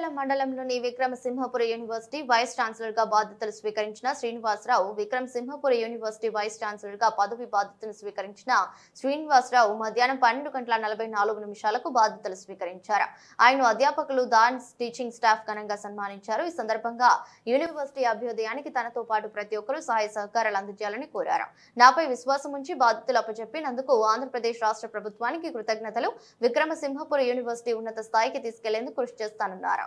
భద్రాచలం మండలంలోని Vikrama Simhapuri university vice ఛాన్సలర్గా బాధ్యతలు స్వీకరించిన శ్రీనివాసరావు విక్రమసింహపురి యూనివర్సిటీ వైస్ ఛాన్సలర్గా పదవి బాధ్యతలు స్వీకరించిన శ్రీనివాసరావు మధ్యాహ్నం పన్నెండు గంటల నలభై నాలుగు నిమిషాలకు బాధ్యతలు స్వీకరించారు. ఆయన అధ్యాపకులు దాన్స్ టీచింగ్ స్టాఫ్ ఘనంగా సన్మానించారు. ఈ సందర్భంగా యూనివర్సిటీ అభ్యుదయానికి తనతో పాటు ప్రతి ఒక్కరూ సహాయ సహకారాలు అందించాలని కోరారు. నాపై విశ్వాసం ఉంచి బాధ్యతలు అప్పచెప్పినందుకు ఆంధ్రప్రదేశ్ రాష్ట్ర ప్రభుత్వానికి కృతజ్ఞతలు. విక్రమసింహపురి యూనివర్సిటీ ఉన్నత స్థాయికి తీసుకెళ్ళేందుకు కృషి చేస్తానన్నారు.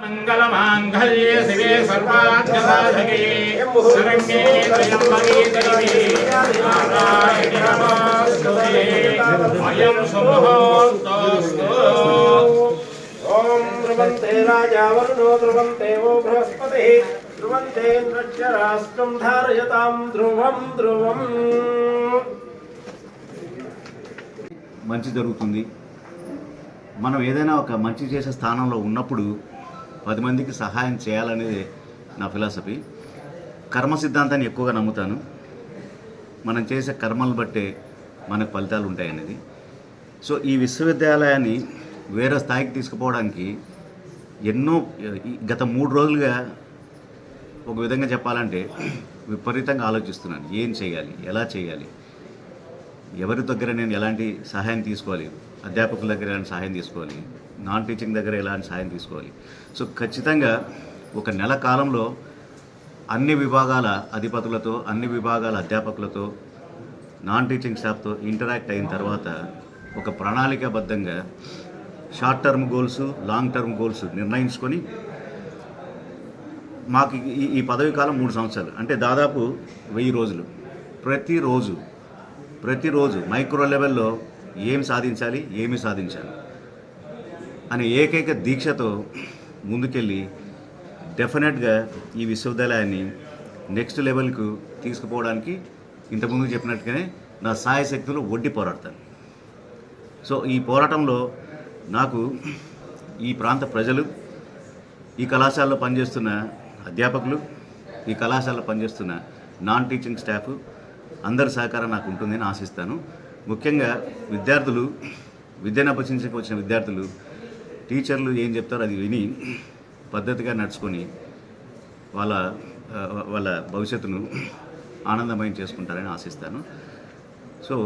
మంగళమాంగళ్యే శివే సర్వార్థసాధకే. శరణ్యే త్రయంబకే దేవి. నారాయణి నమోస్తుతే అయం శుభోస్తోస్తు ఓం ధ్రువంతే రాజా వరుణో ధ్రువంతే ఓ బృహస్పతి. ధ్రువంతే నృత్య రాష్ట్రం ధారయతాం. ధ్రువం ధ్రువం. మంచి జరుగుతుంది. మనం ఏదైనా ఒక మంచి చేసే స్థానంలో ఉన్నప్పుడు పది మందికి సహాయం చేయాలనేది నా ఫిలాసఫీ. కర్మ సిద్ధాంతాన్ని ఎక్కువగా నమ్ముతాను. మనం చేసే కర్మలను బట్టే మనకు ఫలితాలు ఉంటాయనేది. సో ఈ విశ్వవిద్యాలయాన్ని వేరే స్థాయికి తీసుకుపోవడానికి ఎన్నో గత మూడు రోజులుగా ఒక విధంగా చెప్పాలంటే విపరీతంగా ఆలోచిస్తున్నాను. ఏం చేయాలి? ఎలా చేయాలి? ఎవరి దగ్గర నేను ఎలాంటి సహాయం తీసుకోవాలి? అధ్యాపకుల దగ్గర ఎలాంటి సహాయం తీసుకోవాలి? నాన్ టీచింగ్ దగ్గర ఎలాంటి సహాయం తీసుకోవాలి? సో ఖచ్చితంగా ఒక నెల కాలంలో అన్ని విభాగాల అధిపతులతో అన్ని విభాగాల అధ్యాపకులతో నాన్ టీచింగ్ స్టాఫ్తో ఇంటరాక్ట్ అయిన తర్వాత ఒక ప్రణాళికాబద్ధంగా short term goals long term goals నిర్ణయించుకొని మాకు ఈ ఈ పదవి కాలం మూడు సంవత్సరాలు. అంటే దాదాపు వెయ్యి రోజులు. ప్రతిరోజు ప్రతిరోజు మైక్రో లెవెల్లో ఏం సాధించాలి ఏమి సాధించాలి అనే ఏకైక దీక్షతో ముందుకెళ్ళి డెఫినెట్గా ఈ విశ్వవిద్యాలయాన్ని నెక్స్ట్ లెవెల్కు తీసుకుపోవడానికి ఇంతకుముందు చెప్పినట్టుగానే నా సాయశక్తులు ఒడ్డి పోరాడతాను సో ఈ పోరాటంలో నాకు ఈ ప్రాంత ప్రజలు ఈ కళాశాలలో పనిచేస్తున్న అధ్యాపకులు ఈ కళాశాలలో పనిచేస్తున్న నాన్ టీచింగ్ స్టాఫ్ అందరి సహకారం నాకు ఉంటుందని ఆశిస్తాను. ముఖ్యంగా విద్యార్థులు విద్యను అభ్యసించక వచ్చిన విద్యార్థులు టీచర్లు ఏం చెప్తారో అది విని పద్ధతిగా నడుచుకొని వాళ్ళ వాళ్ళ భవిష్యత్తును ఆనందమయం చేసుకుంటారని ఆశిస్తాను. సో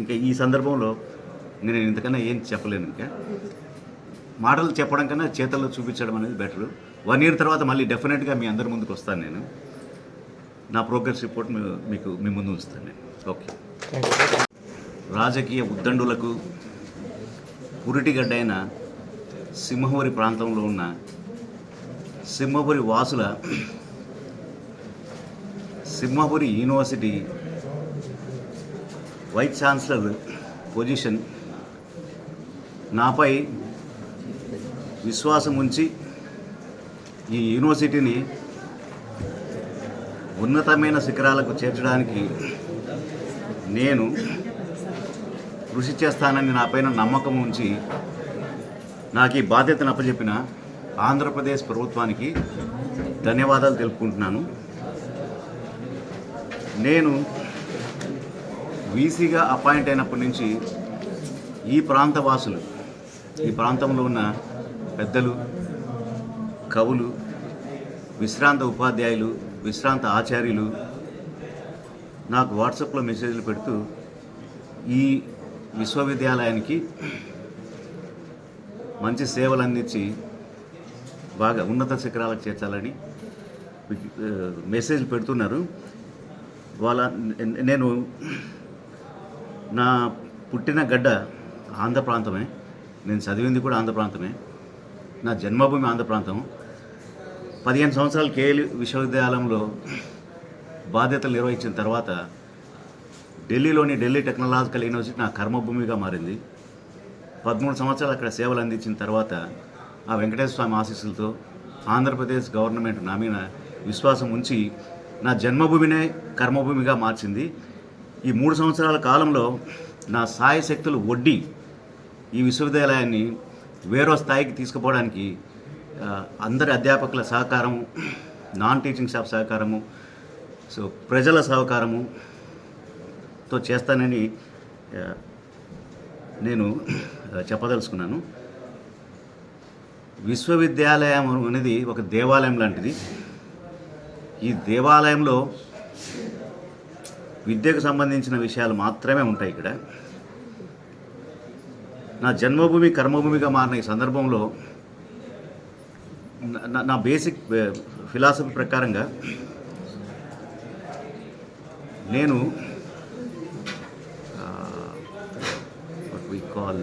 ఇంకా ఈ సందర్భంలో నేను ఇంతకన్నా ఏం చెప్పలేను ఇంకా. మాటలు చెప్పడం కన్నా చేతల్లో చూపించడం అనేది బెటర్. వన్ ఇయర్ తర్వాత మళ్ళీ డెఫినెట్గా మీ అందరి ముందుకు వస్తాను నేను. నా ప్రోగ్రెస్ రిపోర్ట్ మీకు మీ ముందు ఉంచుతాను నేను. ఓకే రాజకీయ ఉద్దండులకు పురిటిగడ్డైన సింహపురి ప్రాంతంలో ఉన్న సింహపురి వాసుల Simhapuri university vice chancellor position నాపై విశ్వాసం ఉంచి ఈ యూనివర్సిటీని ఉన్నతమైన శిఖరాలకు చేర్చడానికి నేను కృషి చేస్తానని నాపైన నమ్మకం ఉంచి నాకు ఈ బాధ్యతను అప్పచెప్పిన ఆంధ్రప్రదేశ్ ప్రభుత్వానికి ధన్యవాదాలు తెలుపుకుంటున్నాను. నేను వీసీగా అపాయింట్ అయినప్పటి నుంచి ఈ ప్రాంత వాసులు ఈ ప్రాంతంలో ఉన్న పెద్దలు కవులు విశ్రాంత ఉపాధ్యాయులు విశ్రాంత ఆచార్యులు నాకు వాట్సాప్లో మెసేజ్లు పెడుతూ ఈ విశ్వవిద్యాలయానికి మంచి సేవలు అందించి బాగా ఉన్నత శిఖరాలకు చేర్చాలని మెసేజ్లు పెడుతున్నారు. వాళ్ళ నేను నా పుట్టిన గడ్డ ఆంధ్ర ప్రాంతమే. నేను చదివింది కూడా ఆంధ్ర ప్రాంతమే. నా జన్మభూమి ఆంధ్ర ప్రాంతం. పదిహేను సంవత్సరాలు కేఎల్ విశ్వవిద్యాలయంలో బాధ్యతలు నిర్వహించిన తర్వాత ఢిల్లీలోని ఢిల్లీ టెక్నాలజికల్ యూనివర్సిటీ నా కర్మభూమిగా మారింది. పదమూడు సంవత్సరాలు అక్కడ సేవలు అందించిన తర్వాత ఆ వెంకటేశ్వర స్వామి ఆశీస్సులతో ఆంధ్రప్రదేశ్ గవర్నమెంట్ నా మీద విశ్వాసం ఉంచి నా జన్మభూమినే కర్మభూమిగా మార్చింది. ఈ మూడు సంవత్సరాల కాలంలో నా సాయశక్తులు వడ్డీ ఈ విశ్వవిద్యాలయాన్ని వేరో స్థాయికి తీసుకుపోవడానికి అందరి అధ్యాపకుల సహకారము నాన్ టీచింగ్ స్టాఫ్ సహకారము సో ప్రజల సహకారముతో చేస్తానని నేను చెప్పదలుచుకున్నాను. విశ్వవిద్యాలయం అనేది ఒక దేవాలయం లాంటిది. ఈ దేవాలయంలో విద్యకు సంబంధించిన విషయాలు మాత్రమే ఉంటాయి ఇక్కడ. నా జన్మభూమి కర్మభూమిగా మారిన ఈ సందర్భంలో నా- నా- బేసిక్ ఫిలాసఫీ eh, ప్రకారంగా నేను ah, వి కాల్